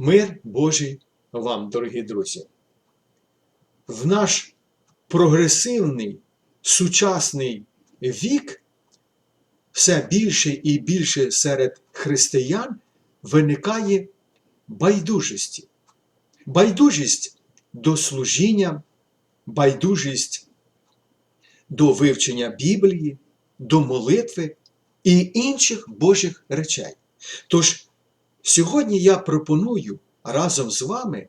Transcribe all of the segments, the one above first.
Мир Божий вам, дорогі друзі. В наш прогресивний сучасний вік все більше і більше серед християн виникає байдужості. Байдужість до служіння, байдужість до вивчення Біблії, до молитви і інших Божих речей. Тож Сьогодні я пропоную разом з вами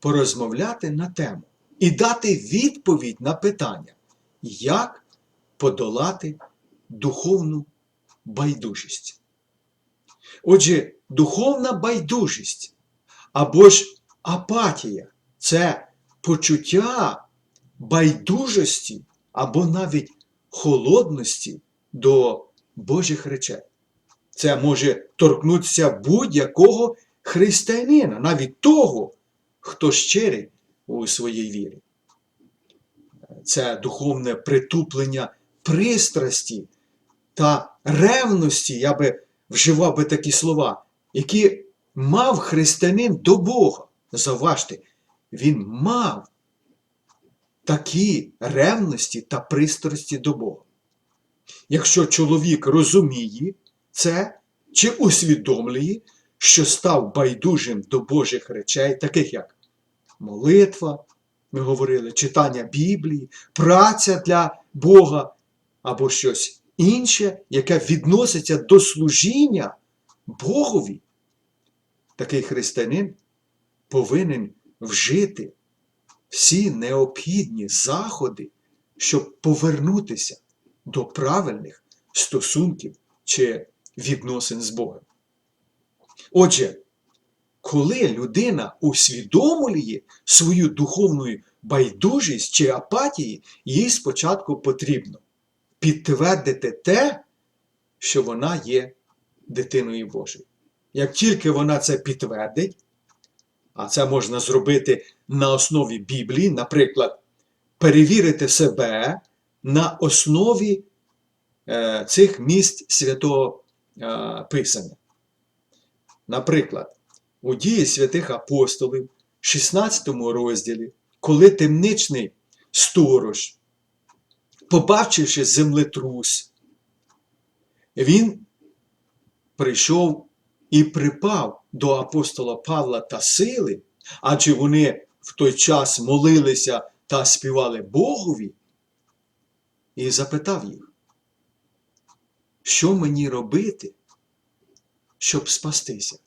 порозмовляти на тему і дати відповідь на питання, як подолати духовну байдужість. Отже, духовна байдужість або ж апатія це почуття байдужості або навіть холодності до Божих речей. Це може торкнутися будь-якого християнина, навіть того, хто щирий у своїй вірі. Це духовне притуплення пристрасті та ревності, я би вживав би такі слова, які мав християнин до Бога. Заважте, він мав такі ревності та пристрасті до Бога. Якщо чоловік розуміє, це чи усвідомлює, що став байдужим до Божих речей, таких як молитва, ми говорили, читання Біблії, праця для Бога або щось інше, яке відноситься до служіння Богові. Такий християнин повинен вжити всі необхідні заходи, щоб повернутися до правильних стосунків чи відносин з Богом. Отже, коли людина усвідомлює свою духовну байдужість чи апатію, їй спочатку потрібно підтвердити те, що вона є дитиною Божою. Як тільки вона це підтвердить, а це можна зробити на основі Біблії, наприклад, перевірити себе на основі е, цих місць святого Писання. Наприклад, у дії святих апостолів, 16 розділі, коли темничний сторож, побачивши землетрус, він прийшов і припав до апостола Павла та сили, адже вони в той час молилися та співали Богові, і запитав їх, що мені робити, щоб спастися?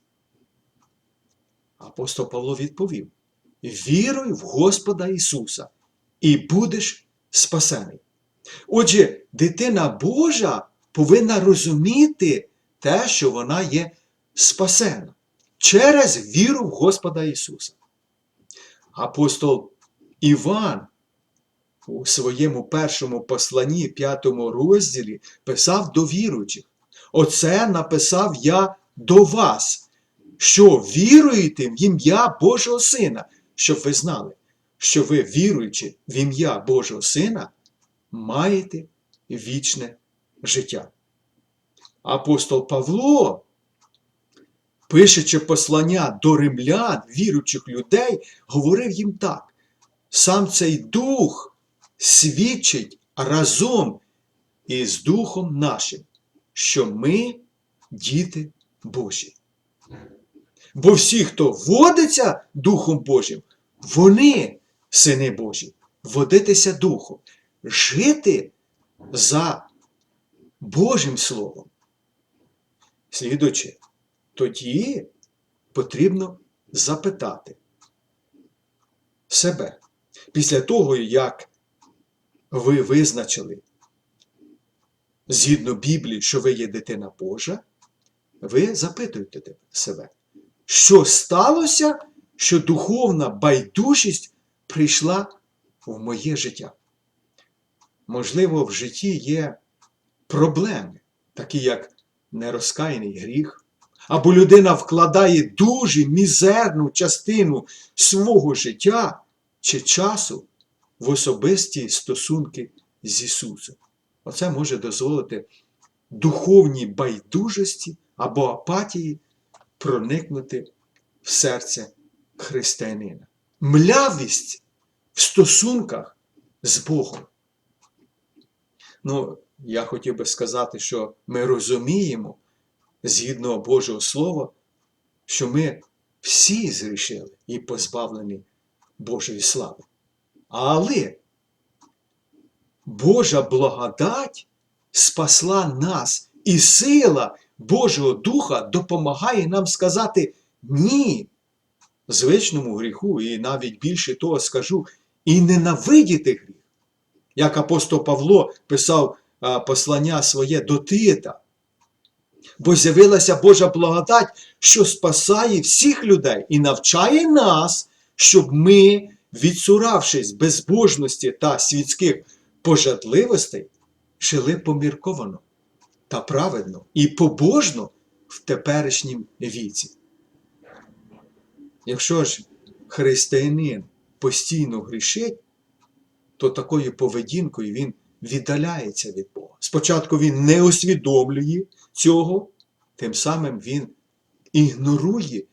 Апостол Павло відповів: Віруй в Господа Ісуса, і будеш спасений. Отже, дитина Божа повинна розуміти те, що вона є спасена через віру в Господа Ісуса. Апостол Іван у своєму першому посланні, п'ятому розділі, писав до віруючих. Оце написав я до вас, що віруєте в ім'я Божого Сина, щоб ви знали, що ви, віруючи в ім'я Божого Сина, маєте вічне життя. Апостол Павло, пишучи послання до римлян, віруючих людей, говорив їм так: сам цей дух свідчить разом із Духом нашим, що ми діти Божі. Бо всі, хто водиться Духом Божим, вони сини Божі, водитися Духом, жити за Божим Словом. Слідуючи, тоді потрібно запитати себе після того, як ви визначили згідно Біблії, що ви є дитина Божа, ви запитуєте себе, що сталося, що духовна байдужість прийшла в моє життя. Можливо, в житті є проблеми, такі як нерозкаяний гріх, або людина вкладає дуже мізерну частину свого життя чи часу в особисті стосунки з Ісусом. Оце може дозволити духовній байдужості або апатії проникнути в серце християнина. Млявість в стосунках з Богом. Ну, я хотів би сказати, що ми розуміємо, згідно Божого Слова, що ми всі зрішили і позбавлені Божої слави. Але Божа благодать спасла нас, і сила Божого Духа допомагає нам сказати ні звичному гріху, і навіть більше того скажу, і ненавидіти гріх. Як апостол Павло писав послання своє до Тита. Бо з'явилася Божа благодать, що спасає всіх людей і навчає нас, щоб ми, відсуравшись безбожності та світських пожадливостей, жили помірковано та праведно і побожно в теперішнім віці. Якщо ж християнин постійно грішить, то такою поведінкою він віддаляється від Бога. Спочатку він не усвідомлює цього, тим самим він ігнорує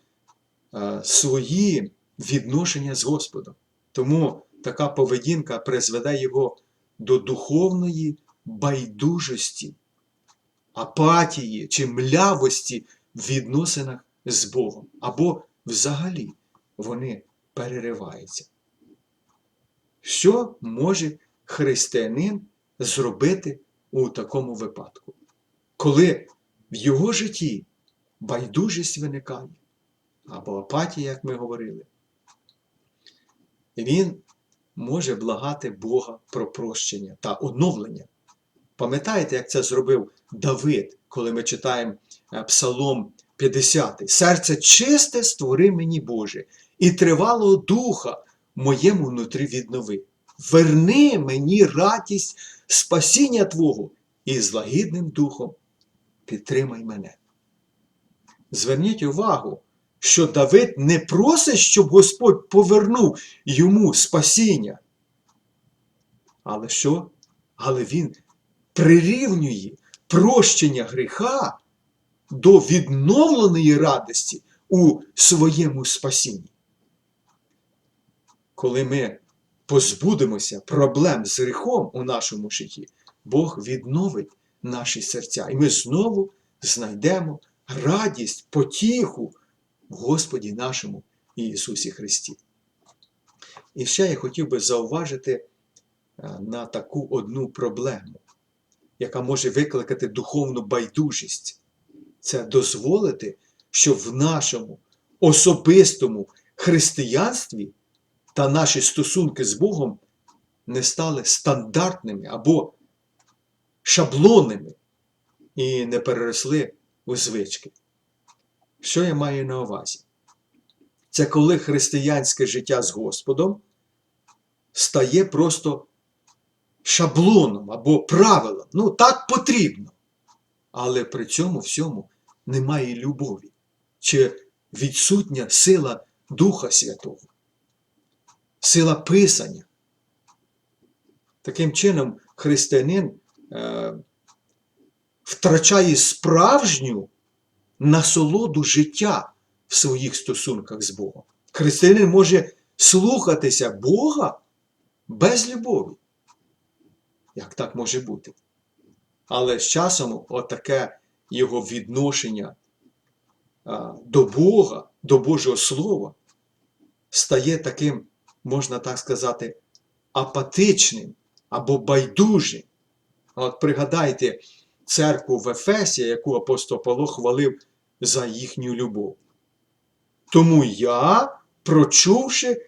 а, свої відношення з Господом. Тому така поведінка призведе його до духовної байдужості, апатії чи млявості в відносинах з Богом. Або взагалі вони перериваються. Що може християнин зробити у такому випадку? Коли в його житті байдужість виникає, або апатія, як ми говорили, він може благати Бога про прощення та оновлення. Пам'ятаєте, як це зробив Давид, коли ми читаємо е, Псалом 50. Серце чисте створи мені Боже, і тривалого духа моєму внутрі віднови. Верни мені радість спасіння Твого і з лагідним духом підтримай мене. Зверніть увагу, що Давид не просить, щоб Господь повернув йому спасіння. Але що? Але він прирівнює прощення гріха до відновленої радості у своєму спасінні. Коли ми позбудемося проблем з гріхом у нашому житті, Бог відновить наші серця, і ми знову знайдемо радість, потіху Господі нашому Ісусі Христі. І ще я хотів би зауважити е, на таку одну проблему, яка може викликати духовну байдужість. Це дозволити, щоб в нашому особистому християнстві та наші стосунки з Богом не стали стандартними або шаблонними і не переросли у звички. Що я маю на увазі? Це коли християнське життя з Господом стає просто шаблоном або правилом. Ну, так потрібно. Але при цьому всьому немає любові чи відсутня сила Духа Святого, сила Писання. Таким чином, християнин е, втрачає справжню насолоду життя в своїх стосунках з Богом. Християнин може слухатися Бога без любові. Як так може бути? Але з часом отаке його відношення до Бога, до Божого Слова стає таким, можна так сказати, апатичним або байдужим. От пригадайте церкву в Ефесі, яку апостол Павло хвалив за їхню любов. Тому я, прочувши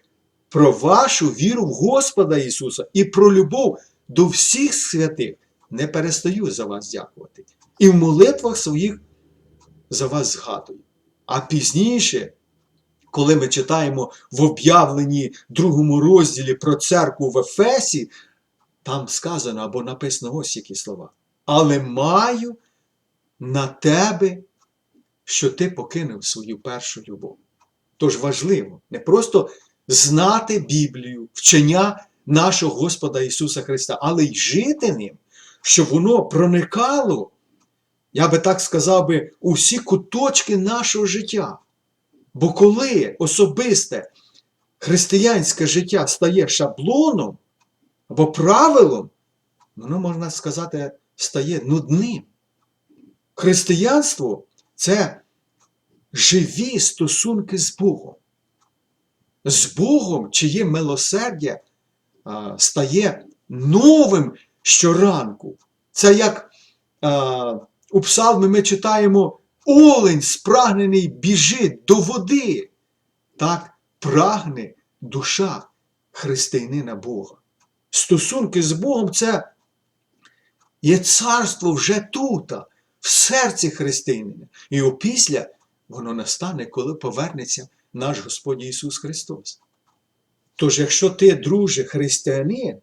про вашу віру в Господа Ісуса і про любов до всіх святих, не перестаю за вас дякувати. І в молитвах своїх за вас згадую. А пізніше, коли ми читаємо в об'явленні другому розділі про церкву в Ефесі, там сказано або написано ось які слова. Але маю на тебе, що ти покинув свою першу любов. Тож важливо не просто знати Біблію, вчення нашого Господа Ісуса Христа, але й жити ним, щоб воно проникало, я би так сказав би, у куточки нашого життя. Бо коли особисте християнське життя стає шаблоном або правилом, воно, можна сказати, стає нудним. Християнство це живі стосунки з Богом. З Богом, чиє милосердя а, стає новим щоранку. Це як а, у псалмі ми читаємо Олень спрагнений біжить до води. Так прагне душа християнина Бога. Стосунки з Богом це є царство вже тут, в серці християнина. І опісля воно настане, коли повернеться наш Господь Ісус Христос. Тож, якщо ти, друже, християнин,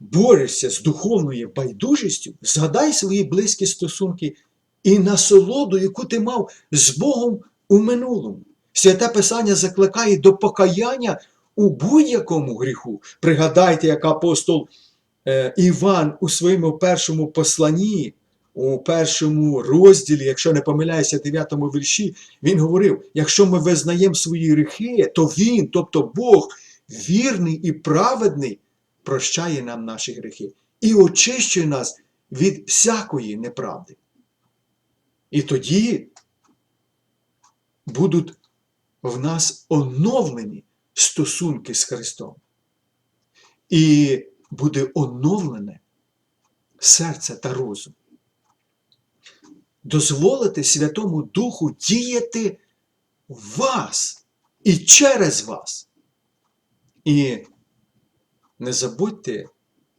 борешся з духовною байдужістю, згадай свої близькі стосунки і насолоду, яку ти мав з Богом у минулому. Святе Писання закликає до покаяння у будь-якому гріху. Пригадайте, як апостол е, Іван у своєму першому посланні, у першому розділі, якщо не помиляюся, 9 вірші, він говорив: якщо ми визнаємо свої гріхи, то Він, тобто Бог, вірний і праведний, прощає нам наші гріхи і очищує нас від всякої неправди. І тоді будуть в нас оновлені стосунки з Христом. І буде оновлене серце та розум. Дозволити Святому Духу діяти в вас і через вас. І не забудьте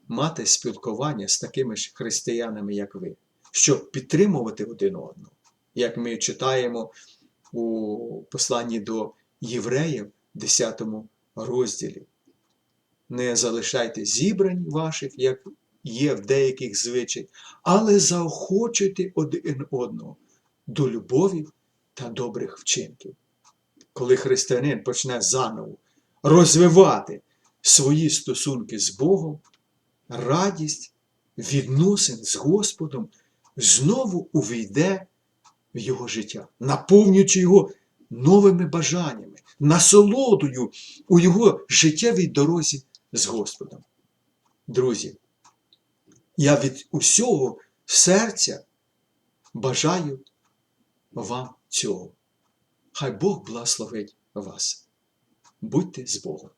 мати спілкування з такими ж християнами, як ви, щоб підтримувати один одного. Як ми читаємо у посланні до євреїв, 10 розділі. Не залишайте зібрань ваших, як є в деяких звичай, але заохочуйте один одного до любові та добрих вчинків. Коли християнин почне заново розвивати свої стосунки з Богом, радість відносин з Господом знову увійде в його життя, наповнюючи його новими бажаннями, насолодою у його життєвій дорозі з Господом. Друзі, я від усього серця бажаю вам цього. Хай Бог благословить вас. Будьте з Богом.